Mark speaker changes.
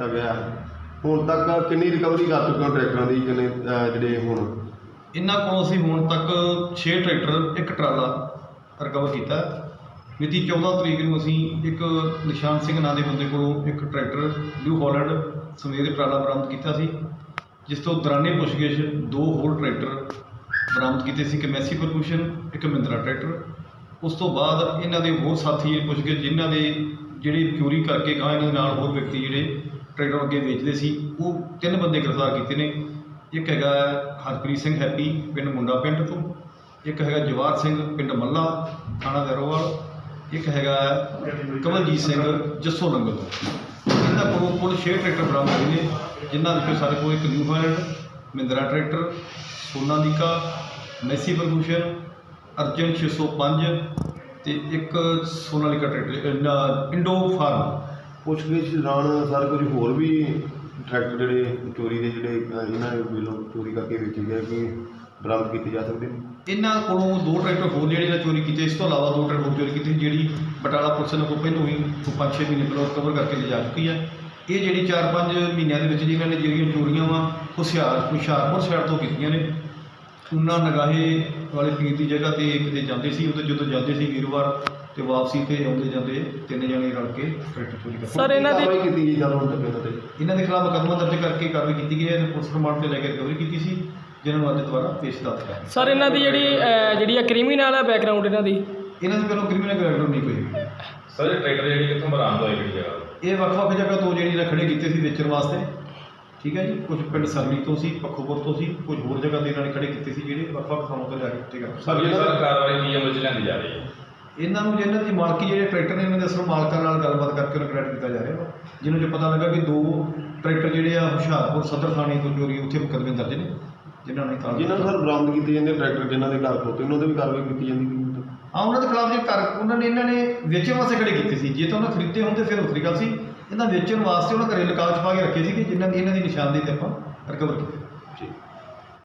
Speaker 1: ਕੀਤਾ ਗਿਆ ਹੁਣ ਤੱਕ ਕਿੰਨੀ ਰਿਕਵਰੀ ਕਰ ਚੁੱਕੇ ਹੋ ਟਰੈਕਟਰਾਂ ਦੀ ਕਿੰਨੇ ਅਹ, ਜਿਹੜੇ ਹੁਣ?
Speaker 2: ਇਹਨਾਂ ਕੋਲੋਂ ਅਸੀਂ ਹੁਣ ਤੱਕ 6 ਟਰੈਕਟਰ ਇੱਕ ਟਰਾਲਾ ਰਿਕਵਰ ਕੀਤਾ। ਮਿਤੀ 14 ਤਰੀਕ ਨੂੰ ਅਸੀਂ ਇੱਕ ਨਿਸ਼ਾਨ ਸਿੰਘ ਨਾਂ ਦੇ ਬੰਦੇ ਕੋਲੋਂ ਇੱਕ ਟਰੈਕਟਰ ਨਿਊ ਹਾਲੈਂਡ ਸਮੇਤ ਟਰਾਲਾ ਬਰਾਮਦ ਕੀਤਾ ਸੀ ਜਿਸ ਤੋਂ ਦੌਰਾਨੇ ਪੁੱਛਗਿੱਛ ਦੋ ਹੋਰ ਟਰੈਕਟਰ ਬਰਾਮਦ ਕੀਤੇ ਸੀ ਇੱਕ ਮੈਸੀ ਪਰਕੂਸ਼ਨ ਇੱਕ ਮਹਿੰਦਰਾ ਟਰੈਕਟਰ। ਉਸ ਤੋਂ ਬਾਅਦ ਇਹਨਾਂ ਦੇ ਹੋਰ ਸਾਥੀ ਪੁੱਛਗਿੱਛ ਜਿਨ੍ਹਾਂ ਦੇ ਜਿਹੜੇ ਚੋਰੀ ਕਰਕੇ ਗਾਂ ਇਹਨਾਂ ਦੇ ਨਾਲ ਹੋਰ ਵਿਅਕਤੀ ਜਿਹੜੇ ਟਰੈਕਟਰ ਅੱਗੇ ਵੇਚਦੇ ਸੀ, ਉਹ ਤਿੰਨ ਬੰਦੇ ਗ੍ਰਿਫਤਾਰ ਕੀਤੇ ਨੇ। ਇੱਕ ਹੈਗਾ ਹਰਪ੍ਰੀਤ ਸਿੰਘ ਹੈਪੀ, ਪਿੰਡ ਮੁੰਡਾ ਪਿੰਡ ਤੋਂ। ਇੱਕ ਹੈਗਾ ਜਵਾਰ ਸਿੰਘ, ਪਿੰਡ ਮੱਲਾ, ਥਾਣਾ ਦਰੋਵਾਲ ਇੱਕ ਹੈਗਾ ਕਮਲਜੀਤ ਸਿੰਘ, ਜੱਸੋ ਲੰਗਲ ਤੋਂ। ਇਹਨਾਂ ਕੋਲੋਂ ਕੁੱਲ 6 ਟਰੈਕਟਰ ਬਰਾਮਦ ਹੋਏ ਨੇ, ਜਿਨ੍ਹਾਂ ਵਿੱਚੋਂ ਸਾਡੇ ਕੋਲ ਇੱਕ new Holland Mahindra tractor, Sonalika, Massey Ferguson, Arjun 605 ਤੇ ਇੱਕ ਸੋਨਾਲੀਕਾ ਟਰੈਕਟਰ ਇੰਡੋ ਫਾਰਮ।
Speaker 1: ਪੁੱਛਗਿੱਛ ਦੌਰਾਨ ਸਰ ਕੁਝ ਹੋਰ ਵੀ ਟਰੈਕਟਰ ਜਿਹੜੇ, ਚੋਰੀ ਦੇ ਜਿਹੜੇ ਇਹਨਾਂ ਦੇ ਵੱਲੋਂ ਚੋਰੀ ਕਰਕੇ ਵੇਚੇ ਗਏ ਕਿ ਬਰਾਮਦ ਕੀਤੇ ਜਾ ਸਕਦੇ ਨੇ?
Speaker 2: ਇਹਨਾਂ ਕੋਲੋਂ ਦੋ ਟਰੈਕਟਰ ਹੋਰ ਜਿਹੜੇ ਨੇ ਚੋਰੀ ਕੀਤੇ, ਇਸ ਤੋਂ ਇਲਾਵਾ ਦੋ ਟਰੈਕਟਰ ਹੋਰ ਚੋਰੀ ਕੀਤੇ, ਜਿਹੜੀ ਬਟਾਲਾ ਪੁਲਿਸ ਨੇ ਕੋਲ ਪਹਿਲੋਂ ਹੀ 5-6 ਮਹੀਨੇ ਪਹਿਲਾਂ ਕਵਰ ਕਰਕੇ ਲਿਜਾ ਚੁੱਕੀ ਹੈ ਇਹ ਜਿਹੜੀ 4-5 ਮਹੀਨਿਆਂ ਦੇ ਵਿੱਚ ਜਿਨ੍ਹਾਂ ਨੇ ਜਿਹੜੀਆਂ ਚੋਰੀਆਂ ਵਾ, ਹੁਸ਼ਿਆਰ ਹੁਸ਼ਿਆਰਪੁਰ ਸਾਈਡ ਤੋਂ ਕੀਤੀਆਂ ਨੇ। ਉਹਨਾਂ ਨਗਾਹੇ ਵਾਲੇ ਪੀਰ ਦੀ ਜਗ੍ਹਾ ਤੇ ਕਿਤੇ ਜਾਂਦੇ ਸੀ ਉਹਦੇ ਜਦੋਂ ਜਾਂਦੇ ਸੀ ਵੀਰਵਾਰ ਤੇ ਵਾਪਸੀ ਤੇ ਆਉਂਦੇ ਜਾਂਦੇ ਤਿੰਨ ਜਣੇ ਰਲ ਕੇ ਟਰੈਕਟਰ ਚੋਰੀ ਕਰਦੇ।
Speaker 3: ਸਰ ਇਹਨਾਂ ਦੀ
Speaker 1: ਕਾਰਵਾਈ ਕੀਤੀ ਗਈ ਚੱਲ ਹੁਣ ਤੱਕ ਇਹਨਾਂ ਤੇ?
Speaker 2: ਇਹਨਾਂ ਦੇ ਖਿਲਾਫ ਮੁਕੱਦਮਾ ਦਰਜ ਕਰਕੇ ਕਾਰਵਾਈ ਕੀਤੀ ਗਈ ਹੈ ਪੁਲਿਸ ਰਿਮਾਂਡ ਤੇ ਲੈ ਕੇ ਰਿਕਵਰੀ ਕੀਤੀ ਸੀ ਜਿਨ੍ਹਾਂ ਨੂੰ ਅੱਜ ਦੁਬਾਰਾ ਪੇਸ਼ ਦੱਸ ਹੈ।
Speaker 3: ਸਰ ਇਹਨਾਂ ਦੀ ਜਿਹੜੀ ਅਹ, ਜਿਹੜੀ ਆ ਕ੍ਰਿਮੀਨਲ ਹੈ ਬੈਕਗ੍ਰਾਉਂਡ ਇਹਨਾਂ ਦੀ?
Speaker 2: ਇਹਨਾਂ ਦੇ ਕੋਲੋਂ ਕ੍ਰਿਮੀਨਲ ਬੈਕਗ੍ਰਾਉਂਡ ਨਹੀਂ ਕੋਈ।
Speaker 4: ਸਰ ਇਹ ਟਰੈਕਟਰ ਜਿਹੜੀ ਕਿੱਥੋਂ ਬਰਾਮਦ ਹੋਏ ਕਿਹੜੀ ਜਗ੍ਹਾ ਤੋਂ?
Speaker 2: ਇਹ ਵੱਖ-ਵੱਖ ਜਗ੍ਹਾ ਤੋਂ ਜਿਹੜੀ ਨੇ ਖੜੇ ਕੀਤੇ ਸੀ ਵੇਚਣ ਵਾਸਤੇ। ਠੀਕ ਹੈ ਜੀ? ਕੁਝ ਪਿੰਡ ਸਰਲੀ ਤੋਂ ਸੀ ਪੱਖੋਪੁਰ ਤੋਂ ਸੀ ਕੁਝ ਹੋਰ ਜਗ੍ਹਾ ਤੇ ਇਹਨਾਂ ਨੇ ਖੜੇ ਕੀਤੇ ਸੀ ਜਿਹੜੇ ਵੱਖ-ਵੱਖ ਥਾਵਾਂ ਤੋਂ ਜਾ ਕੇ ਕੀਤੇ ਗਏ।
Speaker 4: ਸਰ ਜੀ ਸਰ ਕਾਰਵਾਈ ਕੀ ਅਮਲ ਚ ਲਿਆਂਦੀ ਜਾ ਰਹੀ ਹੈ?
Speaker 2: ਇਹਨਾਂ ਨੂੰ ਜਿਹਨਾਂ ਦੀ ਮਾਲਕੀ ਜਿਹੜੇ ਟਰੈਕਟਰ ਨੇ ਇਹਨਾਂ ਦੇ ਅਸਲ ਮਾਲਕਾਂ ਨਾਲ ਗੱਲਬਾਤ ਕਰਕੇ ਉਹਨਾਂ ਕ੍ਰੈਡਿਟ ਕੀਤਾ ਜਾ ਰਿਹਾ ਵਾ। ਜਿਹਨੂੰ ਜੋ ਪਤਾ ਲੱਗਾ ਕਿ ਦੋ ਟਰੈਕਟਰ ਜਿਹੜੇ ਆ ਹੁਸ਼ਿਆਰਪੁਰ ਸਦਰ ਥਾਣੇ ਤੋਂ ਚੋਰੀ ਉੱਥੇ ਮੁਕੱਦਮੇ ਦਰਜ ਨੇ ਜਿਨ੍ਹਾਂ ਨੇ ਕਾਰਵਾਈ
Speaker 1: ਜਿਨ੍ਹਾਂ ਨੂੰ ਸਰ ਬਰਾਮਦ ਕੀਤੇ ਜਾਂਦੇ ਟਰੈਕਟਰ ਜਿਨ੍ਹਾਂ ਦੇ ਘਰ ਖੋਤੇ ਉਹਨਾਂ ਤੇ ਵੀ ਕਾਰਵਾਈ ਕੀਤੀ ਜਾਂਦੀ। ਨਹੀਂ?
Speaker 2: ਹਾਂ, ਉਹਨਾਂ ਦੇ ਖਿਲਾਫ ਜੇ ਕਰ ਉਹਨਾਂ ਨੇ ਇਹਨਾਂ ਨੇ ਵੇਚਣ ਵਾਸਤੇ ਖੜੇ ਕੀਤੇ ਸੀ। ਜੇ ਤਾਂ ਉਹਨਾਂ ਖਰੀਦੇ ਹੁੰਦੇ, ਫਿਰ ਵੱਖਰੀ ਗੱਲ ਸੀ। ਇਹਨਾਂ ਵੇਚਣ ਵਾਸਤੇ ਉਹਨਾਂ ਘਰੇ ਲਕਾਜ ਪਾ ਕੇ ਰੱਖੇ ਸੀ ਕਿ ਜਿਨ੍ਹਾਂ ਦੀ ਇਹਨਾਂ ਦੀ ਨਿਸ਼ਾਨਦੇਹੀ ਤੇ ਆਪਾਂ ਰਿਕਵਰ ਕੀਤੀ।